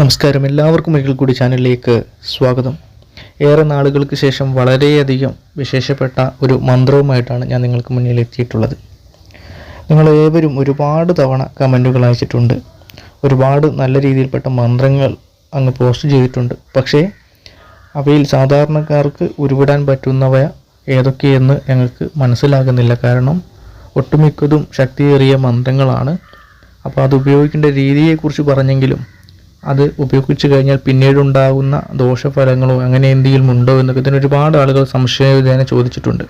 നമസ്കാരം. എല്ലാവർക്കും ഒരിക്കൽ കൂടി ചാനലിലേക്ക് സ്വാഗതം. ഏറെ നാളുകൾക്ക് ശേഷം വളരെയധികം വിശേഷപ്പെട്ട ഒരു മന്ത്രവുമായിട്ടാണ് ഞാൻ നിങ്ങൾക്ക് മുന്നിൽ എത്തിയിട്ടുള്ളത്. നിങ്ങൾ ഏവരും ഒരുപാട് തവണ കമന്റുകൾ അയച്ചിട്ടുണ്ട്. ഒരുപാട് നല്ല രീതിയിൽപ്പെട്ട മന്ത്രങ്ങൾ അങ്ങ് പോസ്റ്റ് ചെയ്തിട്ടുണ്ട്. പക്ഷേ അവയിൽ സാധാരണക്കാർക്ക് ഉരുവിടാൻ പറ്റുന്നവ ഏതൊക്കെയെന്ന് ഞങ്ങൾക്ക് മനസ്സിലാകുന്നില്ല. കാരണം ഒട്ടുമിക്കതും ശക്തിയേറിയ മന്ത്രങ്ങളാണ്. അപ്പോൾ അത് ഉപയോഗിക്കേണ്ട രീതിയെക്കുറിച്ച് പറഞ്ഞെങ്കിലും അത് ഉപയോഗിച്ച് കഴിഞ്ഞാൽ പിന്നീടുണ്ടാകുന്ന ദോഷഫലങ്ങളോ അങ്ങനെ എന്തെങ്കിലും ഉണ്ടോ എന്നൊക്കെ ഇതിന് ഒരുപാട് ആളുകൾ സംശയവിധേന ചോദിച്ചിട്ടുണ്ട്.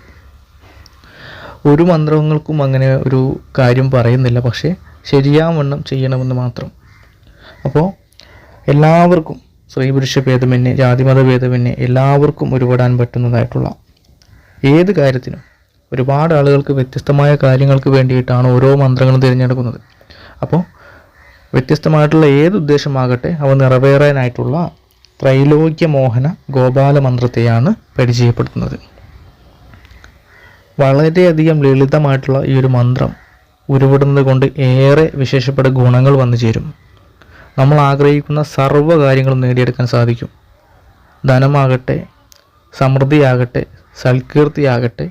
ഒരു മന്ത്രങ്ങൾക്കും അങ്ങനെ ഒരു കാര്യം പറയുന്നില്ല. പക്ഷേ ശരിയാവണ്ണം ചെയ്യണമെന്ന് മാത്രം. അപ്പോൾ എല്ലാവർക്കും സ്ത്രീ പുരുഷ ഭേദമന്യേ ജാതിമത ഭേദമന്യേ എല്ലാവർക്കും ഒരുപെടാൻ പറ്റുന്നതായിട്ടുള്ള ഏത് കാര്യത്തിനും ഒരുപാട് ആളുകൾക്ക് വ്യത്യസ്തമായ കാര്യങ്ങൾക്ക് വേണ്ടിയിട്ടാണ് ഓരോ മന്ത്രങ്ങളും തിരഞ്ഞെടുക്കുന്നത്. അപ്പോൾ വ്യത്യസ്തമായിട്ടുള്ള ഏത് ഉദ്ദേശമാകട്ടെ അവ നിറവേറാനായിട്ടുള്ള ത്രൈലോക്യ മോഹന ഗോപാല മന്ത്രത്തെയാണ് പരിചയപ്പെടുത്തുന്നത്. വളരെയധികം ലളിതമായിട്ടുള്ള ഈ ഒരു മന്ത്രം ഉരുവിടുന്നത് കൊണ്ട് ഏറെ വിശേഷപ്പെട്ട ഗുണങ്ങൾ വന്നു ചേരും നമ്മൾ ആഗ്രഹിക്കുന്ന സർവ കാര്യങ്ങളും നേടിയെടുക്കാൻ സാധിക്കും. ധനമാകട്ടെ സമൃദ്ധിയാകട്ടെ സൽകീർത്തിയാകട്ടെ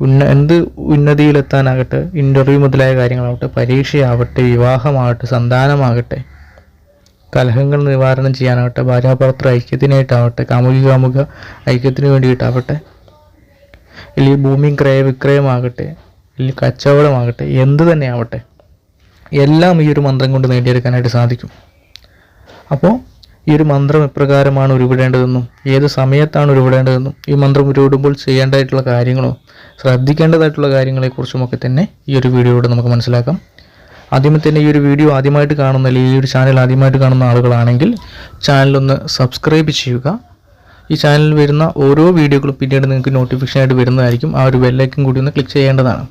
ഉന്ന എന്ത് ഉന്നതിയിലെത്താനാകട്ടെ ഇന്റർവ്യൂ മുതലായ കാര്യങ്ങളാവട്ടെ പരീക്ഷയാവട്ടെ വിവാഹമാകട്ടെ സന്താനമാകട്ടെ കലഹങ്ങൾ നിവാരണം ചെയ്യാനാവട്ടെ ഭാര്യാഭർത്തൃ ഐക്യത്തിനായിട്ടാവട്ടെ കാമുകി കാമുക ഐക്യത്തിന് വേണ്ടിയിട്ടാവട്ടെ അല്ലെങ്കിൽ ഭൂമി ക്രയവിക്രയമാകട്ടെ അല്ലെങ്കിൽ കച്ചവടമാകട്ടെ എന്ത് തന്നെ ആവട്ടെ എല്ലാം ഈ ഒരു മന്ത്രം കൊണ്ട് നേടിയെടുക്കാനായിട്ട് സാധിക്കും. അപ്പോൾ ഈ ഒരു മന്ത്രം എപ്രകാരമാണ് ഉരുവിടേണ്ടതെന്നും ഏത് സമയത്താണ് ഉരുവിടേണ്ടതെന്നും ഈ മന്ത്രം ഉരുവിടുമ്പോൾ ചെയ്യേണ്ടതായിട്ടുള്ള കാര്യങ്ങളോ ശ്രദ്ധിക്കേണ്ടതായിട്ടുള്ള കാര്യങ്ങളെക്കുറിച്ചുമൊക്കെ തന്നെ ഈ ഒരു വീഡിയോയിലൂടെ നമുക്ക് മനസ്സിലാക്കാം. ആദ്യമേ തന്നെ ഈ ഒരു വീഡിയോ ആദ്യമായിട്ട് കാണുന്ന അല്ലെങ്കിൽ ഈ ഒരു ചാനൽ ആദ്യമായിട്ട് കാണുന്ന ആളുകളാണെങ്കിൽ ചാനലൊന്ന് സബ്സ്ക്രൈബ് ചെയ്യുക. ഈ ചാനലിൽ വരുന്ന ഓരോ വീഡിയോകളും പിന്നീട് നിങ്ങൾക്ക് നോട്ടിഫിക്കേഷൻ ആയിട്ട് വരുന്നതായിരിക്കും. ആ ഒരു ബെല്ലൈക്കും കൂടി ഒന്ന് ക്ലിക്ക് ചെയ്യേണ്ടതാണ്.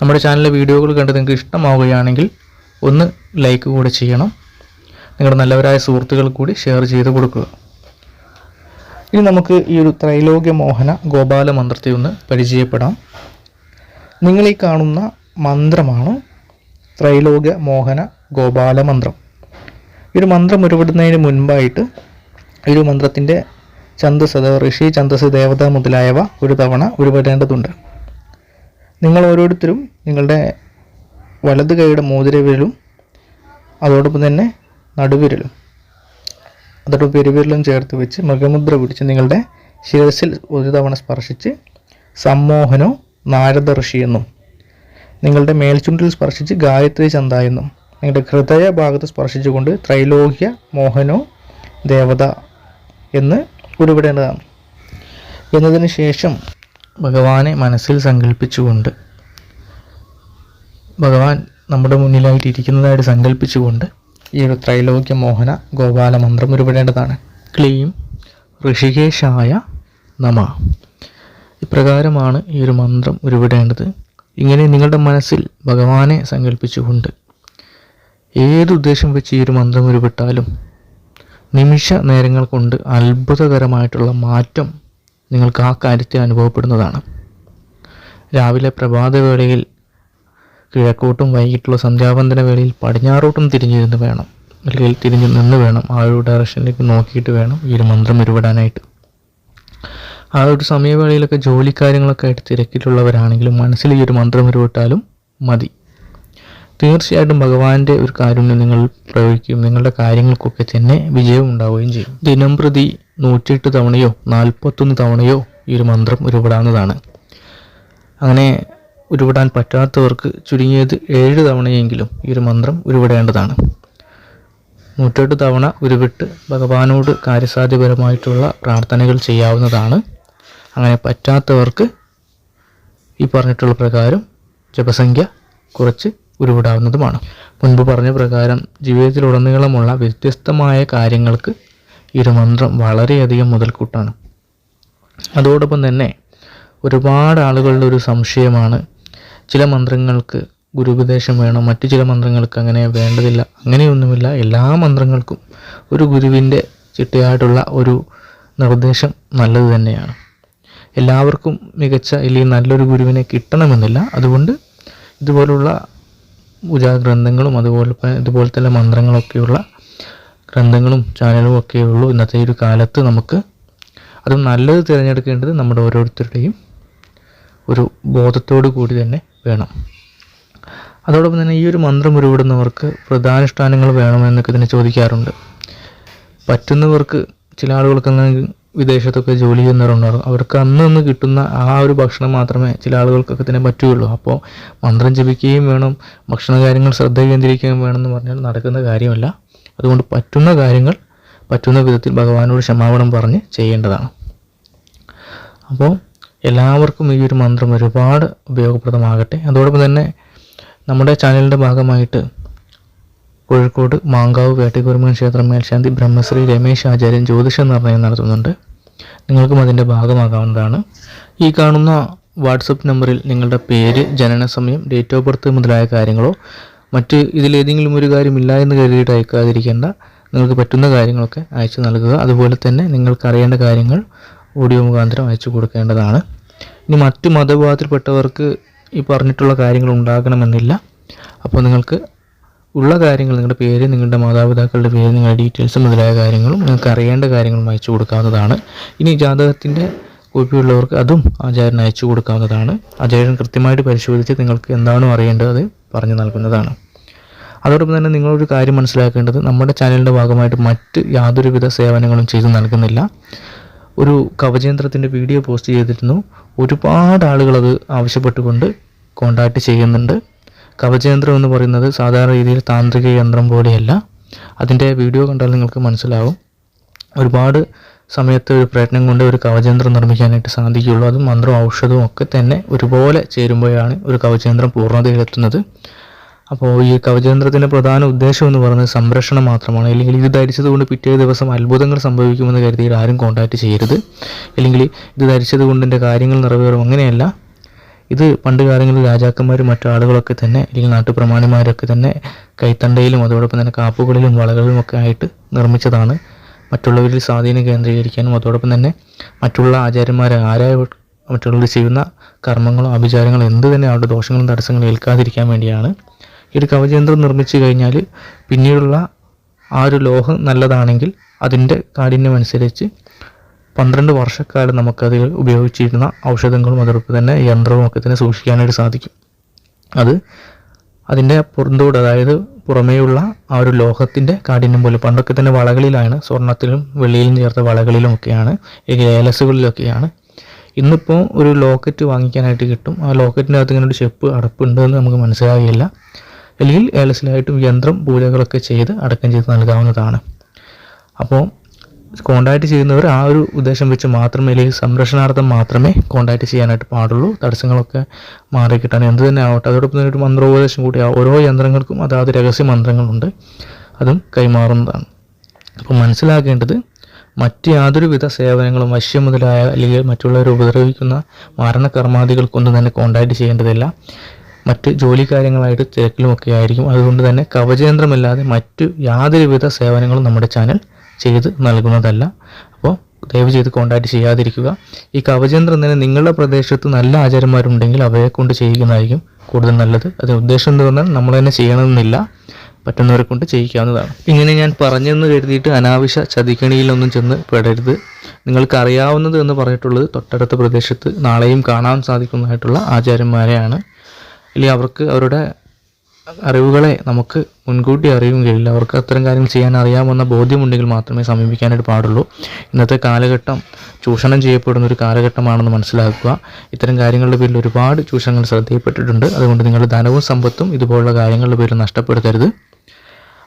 നമ്മുടെ ചാനലിലെ വീഡിയോകൾ കണ്ട് നിങ്ങൾക്ക് ഇഷ്ടമാവുകയാണെങ്കിൽ ഒന്ന് ലൈക്ക് കൂടെ ചെയ്യണം. നിങ്ങളുടെ നല്ലവരായ സുഹൃത്തുക്കൾ കൂടി ഷെയർ ചെയ്ത് കൊടുക്കുക. ഇനി നമുക്ക് ഈ ഒരു ത്രൈലോക്യ മോഹന ഗോപാല മന്ത്രത്തെ ഒന്ന് പരിചയപ്പെടാം. നിങ്ങൾ ഈ കാണുന്ന മന്ത്രമാണ് ത്രൈലോക്യ മോഹന ഗോപാല മന്ത്രം. ഈ ഒരു മന്ത്രം ഉരുവിടുന്നതിന് മുൻപായിട്ട് ഈ ഒരു മന്ത്രത്തിന്റെ ഛന്ദസ് ഋഷി ഛന്ദസ് ദേവത മുതലായവ ഒരു തവണ ഉരുവിടേണ്ടതുണ്ട്. നിങ്ങൾ ഓരോരുത്തരും നിങ്ങളുടെ വലത് കൈയുടെ മോതിരവിരലും അതോടൊപ്പം തന്നെ നടുവിരലും അതോടൊപ്പം പെരുവിരലും ചേർത്ത് വെച്ച് മൃഗമുദ്ര പിടിച്ച് നിങ്ങളുടെ ശിരസിൽ ഒരു തവണ സ്പർശിച്ച് സമ്മോഹനോ നാരദ ഋഷി എന്നും നിങ്ങളുടെ മേൽചുണ്ടിൽ സ്പർശിച്ച് ഗായത്രി ചന്ത എന്നും നിങ്ങളുടെ ഹൃദയ ഭാഗത്ത് സ്പർശിച്ചുകൊണ്ട് ത്രൈലോഹ്യ മോഹനോ ദേവത എന്ന് ഉരുവിടേണ്ടതാണ്. എന്നതിന് ശേഷം ഭഗവാനെ മനസ്സിൽ സങ്കല്പിച്ചുകൊണ്ട് ഭഗവാൻ നമ്മുടെ മുന്നിലായിട്ട് ഇരിക്കുന്നതായിട്ട് സങ്കല്പിച്ചുകൊണ്ട് ഈ ഒരു ത്രൈലോക്യ മോഹന ഗോപാല മന്ത്രം ഉരുവിടേണ്ടതാണ് ക്ലീം ഋഷികേശായ നമ. ഇപ്രകാരമാണ് ഈ ഒരു മന്ത്രം ഉരുവിടേണ്ടത് ഇങ്ങനെ നിങ്ങളുടെ മനസ്സിൽ ഭഗവാനെ സങ്കല്പിച്ചുകൊണ്ട് ഏതുദ്ദേശം വെച്ച് ഈ ഒരു മന്ത്രം ഉരുവിട്ടാലും നിമിഷ നേരങ്ങൾ കൊണ്ട് അത്ഭുതകരമായിട്ടുള്ള മാറ്റം നിങ്ങൾക്ക് ആ കാര്യത്തിൽ അനുഭവപ്പെടുന്നതാണ്. രാവിലെ പ്രഭാതവേളയിൽ കിഴക്കോട്ടും വൈകിട്ടുള്ള സന്ധ്യാവന്തന വേളയിൽ പടിഞ്ഞാറോട്ടും തിരിഞ്ഞിരുന്ന് വേണം. അല്ലെങ്കിൽ തിരിഞ്ഞു നിന്ന് വേണം. ആ ഒരു ഡയറക്ഷനിലേക്ക് നോക്കിയിട്ട് വേണം ഈ ഒരു മന്ത്രം ഉരുവിടാനായിട്ട് ആ ഒരു സമയവേളയിലൊക്കെ ജോലിക്കാര്യങ്ങളൊക്കെ ആയിട്ട് തിരക്കിലുള്ളവരാണെങ്കിലും മനസ്സിൽ ഈ ഒരു മന്ത്രം ഉരുവിട്ടാലും മതി. തീർച്ചയായിട്ടും ഭഗവാന്റെ ഒരു കാരുണ്യം നിങ്ങൾ പ്രയോഗിക്കുകയും നിങ്ങളുടെ കാര്യങ്ങൾക്കൊക്കെ തന്നെ വിജയം ഉണ്ടാവുകയും ചെയ്യും. ദിനം പ്രതി നൂറ്റിയെട്ട് തവണയോ നാൽപ്പത്തൊന്ന് തവണയോ ഈ ഒരു മന്ത്രം ഉരുവിടാവുന്നതാണ്. അങ്ങനെ ഉരുവിടാൻ പറ്റാത്തവർക്ക് ചുരുങ്ങിയത് ഏഴ് തവണയെങ്കിലും ഈ ഒരു മന്ത്രം ഉരുവിടേണ്ടതാണ്. നൂറ്റെട്ട് തവണ ഉരുവിട്ട് ഭഗവാനോട് കാര്യസാധ്യപരമായിട്ടുള്ള പ്രാർത്ഥനകൾ ചെയ്യാവുന്നതാണ്. അങ്ങനെ പറ്റാത്തവർക്ക് ഈ പറഞ്ഞിട്ടുള്ള പ്രകാരം ജപസംഖ്യ കുറച്ച് ഉരുവിടാവുന്നതുമാണ്. മുൻപ് പറഞ്ഞ പ്രകാരം ജീവിതത്തിലുടനീളമുള്ള വ്യത്യസ്തമായ കാര്യങ്ങൾക്ക് ഈ ഒരു മന്ത്രം വളരെയധികം മുതൽക്കൂട്ടാണ്. അതോടൊപ്പം തന്നെ ഒരുപാട് ആളുകളുടെ ഒരു സംശയമാണ് ചില മന്ത്രങ്ങൾക്ക് ഗുരുപദേശം വേണം മറ്റു ചില മന്ത്രങ്ങൾക്ക് അങ്ങനെ വേണ്ടതില്ല അങ്ങനെയൊന്നുമില്ല. എല്ലാ മന്ത്രങ്ങൾക്കും ഒരു ഗുരുവിന്റെ ചിട്ടയായിട്ടുള്ള ഒരു നിർദ്ദേശം നല്ലത് തന്നെയാണ്. എല്ലാവർക്കും മികച്ച അല്ലെങ്കിൽ നല്ലൊരു ഗുരുവിനെ കിട്ടണമെന്നില്ല. അതുകൊണ്ട് ഇതുപോലുള്ള പൂജാഗ്രന്ഥങ്ങളും അതുപോലെ ഇതുപോലെ തന്നെ മന്ത്രങ്ങളൊക്കെയുള്ള ഗ്രന്ഥങ്ങളും ചാനലും ഒക്കെ ഉള്ളൂ. ഇന്നത്തെ ഒരു കാലത്ത് നമുക്ക് അത് നല്ലത് തിരഞ്ഞെടുക്കേണ്ടത് നമ്മുടെ ഓരോരുത്തരുടെയും ഒരു ബോധത്തോടു കൂടി തന്നെ വേണം. അതോടൊപ്പം തന്നെ ഈ ഒരു മന്ത്രം ഉരുവിടുന്നവർക്ക് പ്രധാനുഷ്ഠാനങ്ങൾ വേണമെന്നൊക്കെ തന്നെ ചോദിക്കാറുണ്ട്. പറ്റുന്നവർക്ക് ചില ആളുകൾക്ക് വിദേശത്തൊക്കെ ജോലി ചെയ്യുന്നവരുണ്ടാകും അവർക്ക് അന്ന് കിട്ടുന്ന ആ ഒരു ഭക്ഷണം മാത്രമേ ചില ആളുകൾക്കൊക്കെ തന്നെ പറ്റുകയുള്ളൂ. അപ്പോൾ മന്ത്രം ജപിക്കുകയും വേണം ഭക്ഷണ കാര്യങ്ങൾ ശ്രദ്ധ കേന്ദ്രീകരിക്കുകയും വേണമെന്ന് പറഞ്ഞാൽ നടക്കുന്ന കാര്യമല്ല. അതുകൊണ്ട് പറ്റുന്ന കാര്യങ്ങൾ പറ്റുന്ന വിധത്തിൽ ഭഗവാനോട് ക്ഷമാപണം പറഞ്ഞ് ചെയ്യേണ്ടതാണ്. അപ്പോൾ എല്ലാവർക്കും ഈ ഒരു മന്ത്രം ഒരുപാട് ഉപയോഗപ്രദമാകട്ടെ. അതോടൊപ്പം തന്നെ നമ്മുടെ ചാനലിന്റെ ഭാഗമായിട്ട് കോഴിക്കോട് മാങ്കാവ് വേട്ടക്കുരുമൻ ക്ഷേത്രം മേൽശാന്തി ബ്രഹ്മശ്രീ രമേശ് ആചാര്യൻ ജ്യോതിഷ നിർണയം നടത്തുന്നുണ്ട്. നിങ്ങൾക്കും അതിന്റെ ഭാഗമാകാവുന്നതാണ്. ഈ കാണുന്ന വാട്സപ്പ് നമ്പറിൽ നിങ്ങളുടെ പേര് ജനന സമയം ഡേറ്റ് ഓഫ് ബർത്ത് മുതലായ കാര്യങ്ങളോ മറ്റ് ഇതിലേതെങ്കിലും ഒരു കാര്യമില്ല എന്ന് കരുതിയിട്ട് അയക്കാതിരിക്കേണ്ട. നിങ്ങൾക്ക് പറ്റുന്ന കാര്യങ്ങളൊക്കെ അയച്ചു നൽകുക. അതുപോലെ തന്നെ നിങ്ങൾക്ക് അറിയേണ്ട കാര്യങ്ങൾ ഓഡിയോ മുഖാന്തരം അയച്ചു കൊടുക്കേണ്ടതാണ്. ഇനി മറ്റ് മതവിഭാഗത്തിൽപ്പെട്ടവർക്ക് ഈ പറഞ്ഞിട്ടുള്ള കാര്യങ്ങൾ ഉണ്ടാകണമെന്നില്ല. അപ്പോൾ നിങ്ങൾക്ക് ഉള്ള കാര്യങ്ങൾ നിങ്ങളുടെ പേര് നിങ്ങളുടെ മാതാപിതാക്കളുടെ പേര് നിങ്ങളുടെ ഡീറ്റെയിൽസ് മുതലായ കാര്യങ്ങളും നിങ്ങൾക്ക് അറിയേണ്ട കാര്യങ്ങളും അയച്ചു കൊടുക്കാവുന്നതാണ്. ഇനി ജാതകത്തിന്റെ കോപ്പിയുള്ളവർക്ക് അതും ആചാര്യൻ അയച്ചു കൊടുക്കാവുന്നതാണ്. ആചാര്യൻ കൃത്യമായിട്ട് പരിശോധിച്ച് നിങ്ങൾക്ക് എന്താണോ അറിയേണ്ടത് അത് പറഞ്ഞു നൽകുന്നതാണ്. അതോടൊപ്പം തന്നെ നിങ്ങളൊരു കാര്യം മനസ്സിലാക്കേണ്ടത് നമ്മുടെ ചാനലിന്റെ ഭാഗമായിട്ട് മറ്റ് യാതൊരുവിധ സേവനങ്ങളും ചെയ്തു നൽകുന്നില്ല. ഒരു കവചേന്ദ്രത്തിന്റെ വീഡിയോ പോസ്റ്റ് ചെയ്തിരുന്നു. ഒരുപാട് ആളുകൾ അത് ആവശ്യപ്പെട്ടുകൊണ്ട് കോണ്ടാക്ട് ചെയ്യുന്നുണ്ട്. കവചേന്ദ്രം എന്ന് പറയുന്നത് സാധാരണ രീതിയിൽ താന്ത്രിക യന്ത്രം പോലെയല്ല. അതിന്റെ വീഡിയോ കണ്ടാൽ നിങ്ങൾക്ക് മനസ്സിലാവും. ഒരുപാട് സമയത്ത് ഒരു പ്രയത്നം കൊണ്ട് ഒരു കവചയന്ത്രം നിർമ്മിക്കാനായിട്ട് സാധിക്കുകയുള്ളൂ. അതും മന്ത്രവും ഔഷധവും ഒക്കെ തന്നെ ഒരുപോലെ ചേരുമ്പോഴാണ് ഒരു കവചയന്ത്രം പൂർണതയിലെത്തുന്നത്. അപ്പോൾ ഈ കവചയന്ത്രത്തിന്റെ പ്രധാന ഉദ്ദേശം എന്ന് പറയുന്നത് സംരക്ഷണം മാത്രമാണ്. അല്ലെങ്കിൽ ഇത് ധരിച്ചതുകൊണ്ട് പിറ്റേ ദിവസം അത്ഭുതങ്ങൾ സംഭവിക്കുമെന്ന് കരുതിയിട്ട് ആരും കോണ്ടാക്ട് ചെയ്യരുത്. അല്ലെങ്കിൽ ഇത് ധരിച്ചത് കൊണ്ട് എന്റെ കാര്യങ്ങൾ നിറവേറും. അങ്ങനെയല്ല. ഇത് പണ്ട് കാലങ്ങളിൽ രാജാക്കന്മാരും മറ്റു ആളുകളൊക്കെ തന്നെ അല്ലെങ്കിൽ നാട്ടുപ്രമാണിമാരൊക്കെ തന്നെ കൈത്തണ്ടയിലും അതോടൊപ്പം തന്നെ കാപ്പുകളിലും വളകളിലും ഒക്കെ ആയിട്ട് നിർമ്മിച്ചതാണ്. മറ്റുള്ളവരിൽ സ്വാധീനം കേന്ദ്രീകരിക്കാനും അതോടൊപ്പം തന്നെ മറ്റുള്ള ആചാര്യന്മാരെ ആരായ മറ്റുള്ളവർ ചെയ്യുന്ന കർമ്മങ്ങളോ അഭിചാരങ്ങളോ എന്ത് തന്നെ അവരുടെ ദോഷങ്ങളും തടസ്സങ്ങളും ഏൽക്കാതിരിക്കാൻ വേണ്ടിയാണ് ഈ ഒരു കവചയന്ത്രം നിർമ്മിച്ചു കഴിഞ്ഞാൽ പിന്നീടുള്ള ആ ഒരു ലോഹം നല്ലതാണെങ്കിൽ അതിന്റെ കാഠിന്യം അനുസരിച്ച് പന്ത്രണ്ട് വർഷക്കാലം നമുക്കത് ഉപയോഗിച്ചിരുന്ന ഔഷധങ്ങളും അതോടൊപ്പം തന്നെ യന്ത്രവും ഒക്കെ തന്നെ സൂക്ഷിക്കാനായിട്ട് സാധിക്കും. അത് അതിന്റെ പുറന്തോട് അതായത് പുറമേയുള്ള ആ ഒരു ലോഹത്തിന്റെ കാഠിന്യം പോലെ പണ്ടൊക്കെ തന്നെ വളകളിലാണ് സ്വർണത്തിലും വെള്ളിയിലും ചേർത്ത വളകളിലുമൊക്കെയാണ് ഏലസുകളിലൊക്കെയാണ് ഇന്നിപ്പോൾ ഒരു ലോക്കറ്റ് വാങ്ങിക്കാനായിട്ട് കിട്ടും. ആ ലോക്കറ്റിന്റെ അകത്ത് ഇങ്ങനെ ഒരു ഷെപ്പ് അടപ്പുണ്ട് എന്ന് നമുക്ക് മനസ്സിലാകില്ല അല്ലെങ്കിൽ ഏലസിലായിട്ടും യന്ത്രം പൂജകളൊക്കെ ചെയ്ത് അടക്കം ചെയ്ത് നൽകാവുന്നതാണ്. അപ്പോൾ കോണ്ടാക്ട് ചെയ്യുന്നവർ ആ ഒരു ഉദ്ദേശം വെച്ച് മാത്രമേ അല്ലെങ്കിൽ സംരക്ഷണാർത്ഥം മാത്രമേ കോണ്ടാക്ട് ചെയ്യാനായിട്ട് പാടുള്ളൂ. തടസ്സങ്ങളൊക്കെ മാറി കിട്ടാൻ എന്ത് തന്നെ ആവട്ടെ. അതോടൊപ്പം തന്നെ ഒരു മന്ത്രോപദേശം കൂടി ഓരോ യന്ത്രങ്ങൾക്കും അതാത് രഹസ്യ മന്ത്രങ്ങളുണ്ട്. അതും കൈമാറുന്നതാണ്. അപ്പോൾ മനസ്സിലാക്കേണ്ടത് മറ്റ് യാതൊരുവിധ സേവനങ്ങളും വശ്യം മുതലായ അല്ലെങ്കിൽ മറ്റുള്ളവരെ ഉപദ്രവിക്കുന്ന മരണകർമാദികൾക്കൊന്നും തന്നെ കോണ്ടാക്ട് ചെയ്യേണ്ടതില്ല. മറ്റ് ജോലി കാര്യങ്ങളായിട്ട് തിരക്കിലുമൊക്കെ ആയിരിക്കും. അതുകൊണ്ട് തന്നെ കവചയന്ത്രമല്ലാതെ മറ്റു യാതൊരുവിധ സേവനങ്ങളും നമ്മുടെ ചാനൽ ചെയ്ത് നൽകുന്നതല്ല. അപ്പോൾ ദയവ് ചെയ്ത് കോണ്ടാക്ട് ചെയ്യാതിരിക്കുക. ഈ കവചയന്ത്രം തന്നെ നിങ്ങളുടെ പ്രദേശത്ത് നല്ല ആചാര്യന്മാരുണ്ടെങ്കിൽ അവയെ കൊണ്ട് ചെയ്യിക്കുന്നതായിരിക്കും കൂടുതൽ നല്ലത്. അത് ഉദ്ദേശം എന്ന് പറഞ്ഞാൽ നമ്മൾ തന്നെ ചെയ്യണമെന്നില്ല. പറ്റുന്നവരെ കൊണ്ട് ചെയ്യിക്കാവുന്നതാണ്. ഇങ്ങനെ ഞാൻ പറഞ്ഞെന്ന് കരുതിയിട്ട് അനാവശ്യ ചതിക്കണിയിലൊന്നും ചെന്ന് പെടരുത്. നിങ്ങൾക്ക് അറിയാവുന്നത് എന്ന് പറഞ്ഞിട്ടുള്ളത് തൊട്ടടുത്ത പ്രദേശത്ത് നാളെയും കാണാൻ സാധിക്കുന്നതായിട്ടുള്ള ആചാര്യന്മാരെയാണ് അല്ലെങ്കിൽ അവർക്ക് അവരുടെ അറിവുകളെ നമുക്ക് മുൻകൂട്ടി അറിയും കഴിയില്ല. അവർക്ക് അത്തരം കാര്യങ്ങൾ ചെയ്യാൻ അറിയാമെന്ന ബോധ്യമുണ്ടെങ്കിൽ മാത്രമേ സമീപിക്കാനായിട്ട് പാടുള്ളൂ. ഇന്നത്തെ കാലഘട്ടം ചൂഷണം ചെയ്യപ്പെടുന്ന ഒരു കാലഘട്ടമാണെന്ന് മനസ്സിലാക്കുക. ഇത്തരം കാര്യങ്ങളുടെ പേരിൽ ഒരുപാട് ചൂഷണങ്ങൾ ശ്രദ്ധയിൽപ്പെട്ടിട്ടുണ്ട്. അതുകൊണ്ട് നിങ്ങളുടെ ധനവും സമ്പത്തും ഇതുപോലുള്ള കാര്യങ്ങളുടെ പേരിൽ നഷ്ടപ്പെടുത്തരുത്.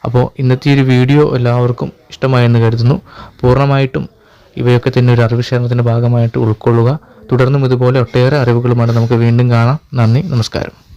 അപ്പോൾ ഇന്നത്തെ ഒരു വീഡിയോ എല്ലാവർക്കും ഇഷ്ടമായെന്ന് കരുതുന്നു. പൂർണമായിട്ടും ഇവയൊക്കെ തന്നെ ഒരു അറിവ് ശേഖരണത്തിന്റെ ഭാഗമായിട്ട് ഉൾക്കൊള്ളുക. തുടർന്നും ഇതുപോലെ ഒട്ടേറെ അറിവുകളുമായിട്ട് നമുക്ക് വീണ്ടും കാണാം. നന്ദി നമസ്കാരം.